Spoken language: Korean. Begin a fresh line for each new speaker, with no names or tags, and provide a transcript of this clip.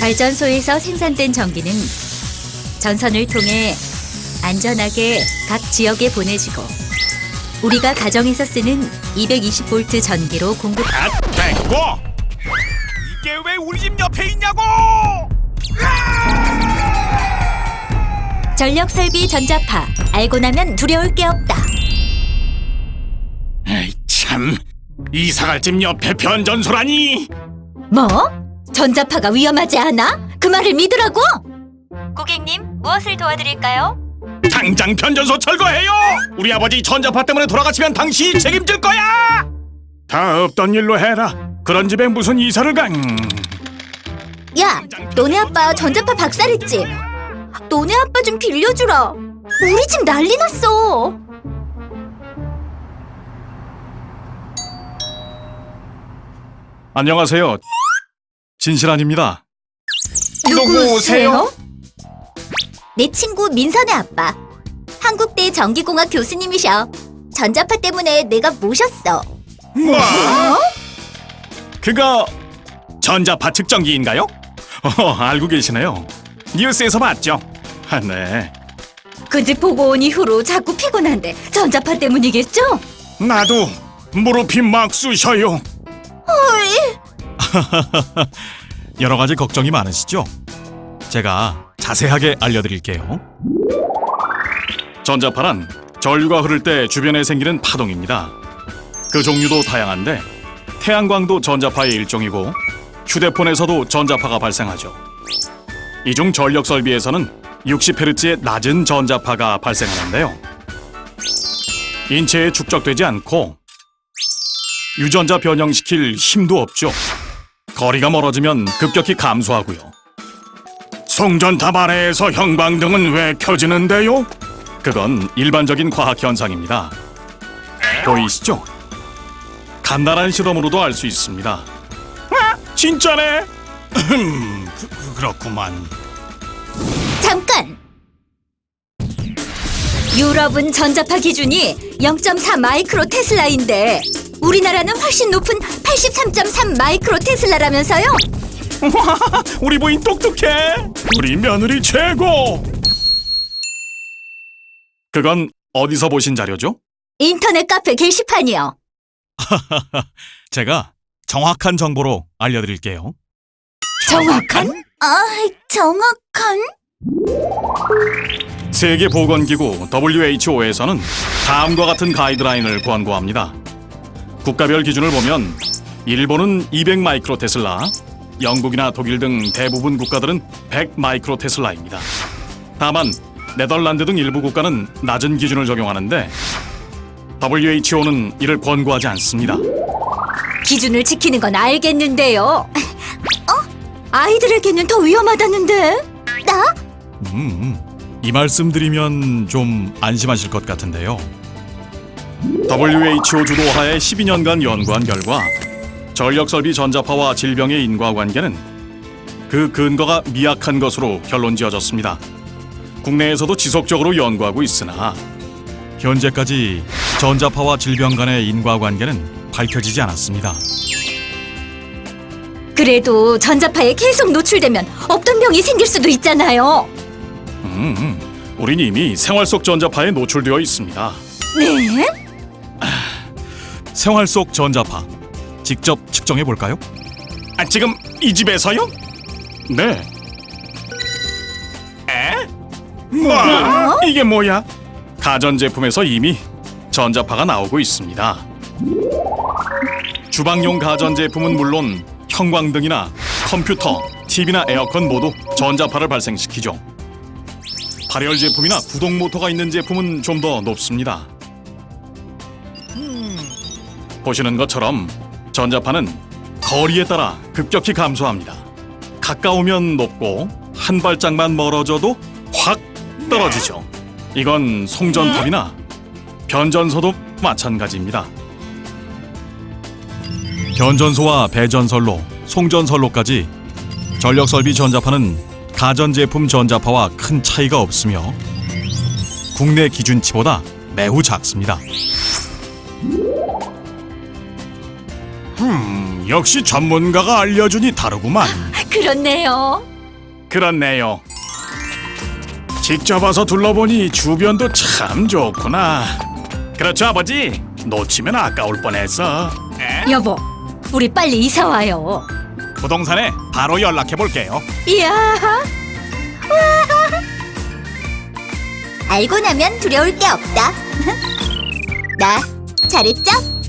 발전소에서 생산된 전기는 전선을 통해 안전하게 각 지역에 보내지고 우리가 가정에서 쓰는 220V 전기로 공급.
아, 됐고! 이게 왜 우리 집 옆에 있냐고!
전력 설비 전자파 알고 나면 두려울 게 없다.
에이, 참, 이사갈 집 옆에 변전소라니!
뭐? 전자파가 위험하지 않아? 그 말을 믿으라고? 고객님, 무엇을 도와드릴까요?
당장 변전소 철거해요! 우리 아버지 전자파 때문에 돌아가시면 당신이 책임질 거야! 다 없던 일로 해라. 그런 집에 무슨 이사를 가? 음.
야, 너네 아빠 전자파 박살했지? 너네 아빠 좀 빌려주라. 우리 집 난리 났어.
안녕하세요. 진실환입니다.
내 친구 민선의 아빠. 한국대 전기공학 교수님이셔. 전자파 때문에 내가 모셨어.
뭐? 그거 전자파 측정기인가요? 어, 알고 계시네요. 뉴스에서 봤죠. 아, 네.
그 집 보고 온 이후로 자꾸 피곤한데 전자파 때문이겠죠?
나도 무릎이 막 쑤셔요. 여러 가지 걱정이 많으시죠? 제가 자세하게 알려드릴게요. 전자파란 전류가 흐를 때 주변에 생기는 파동입니다. 그 종류도 다양한데 태양광도 전자파의 일종이고 휴대폰에서도 전자파가 발생하죠. 이 중 전력 설비에서는 60Hz의 낮은 전자파가 발생하는데요. 인체에 축적되지 않고 유전자 변형시킬 힘도 없죠. 거리가 멀어지면 급격히 감소하고요. 송전탑 아래에서 형광등은 왜 켜지는데요? 그건 일반적인 과학 현상입니다. 보이시죠? 간단한 실험으로도 알 수 있습니다. 아, 진짜네. 그, 그렇구만.
잠깐! 유럽은 전자파 기준이 0.4 마이크로 테슬라인데 우리나라는 훨씬 높은 83.3 마이크로 테슬라라면서요?
우리 부인 똑똑해. 우리 며느리 최고. 그건 어디서 보신 자료죠?
인터넷 카페 게시판이요.
제가 정확한 정보로 알려드릴게요.
정확한? 아, 정확한?
세계보건기구 WHO에서는 다음과 같은 가이드라인을 권고합니다. 국가별 기준을 보면 일본은 200 마이크로 테슬라, 영국이나 독일 등 대부분 국가들은 100 마이크로 테슬라입니다. 다만 네덜란드 등 일부 국가는 낮은 기준을 적용하는데 WHO는 이를 권고하지 않습니다.
기준을 지키는 건 알겠는데요. 어? 아이들에게는 더 위험하다는데? 나?
음, 이 말씀 드리면 좀 안심하실 것 같은데요. WHO 주도하에 12년간 연구한 결과 전력 설비 전자파와 질병의 인과관계는 그 근거가 미약한 것으로 결론 지어졌습니다. 국내에서도 지속적으로 연구하고 있으나 현재까지 전자파와 질병 간의 인과관계는 밝혀지지 않았습니다.
그래도 전자파에 계속 노출되면 없던 병이 생길 수도 있잖아요.
음, 음, 우린 이미 생활 속 전자파에 노출되어 있습니다.
네?
생활 속 전자파 직접 측정해 볼까요? 아, 지금 이 집에서요? 네. 에? 뭐? 이게 뭐야? 가전 제품에서 이미 전자파가 나오고 있습니다. 주방용 가전 제품은 물론 형광등이나 컴퓨터, TV나 에어컨 모두 전자파를 발생시키죠. 발열 제품이나 구동 모터가 있는 제품은 좀 더 높습니다. 보시는 것처럼 전자파는 거리에 따라 급격히 감소합니다. 가까우면 높고 한 발짝만 멀어져도 확 떨어지죠. 이건 송전탑이나 변전소도 마찬가지입니다. 변전소와 배전선로, 송전선로까지 전력 설비 전자파는 가전제품 전자파와 큰 차이가 없으며 국내 기준치보다 매우 작습니다. 음, 역시 전문가가 알려주니 다르구만.
그렇네요.
그렇네요. 직접 와서 둘러보니 주변도 참 좋구나. 그렇죠, 아버지. 놓치면 아까울 뻔했어.
여보, 우리 빨리 이사 와요.
부동산에 바로 연락해 볼게요.
이야. 알고 나면 두려울 게 없다. 나 잘했죠?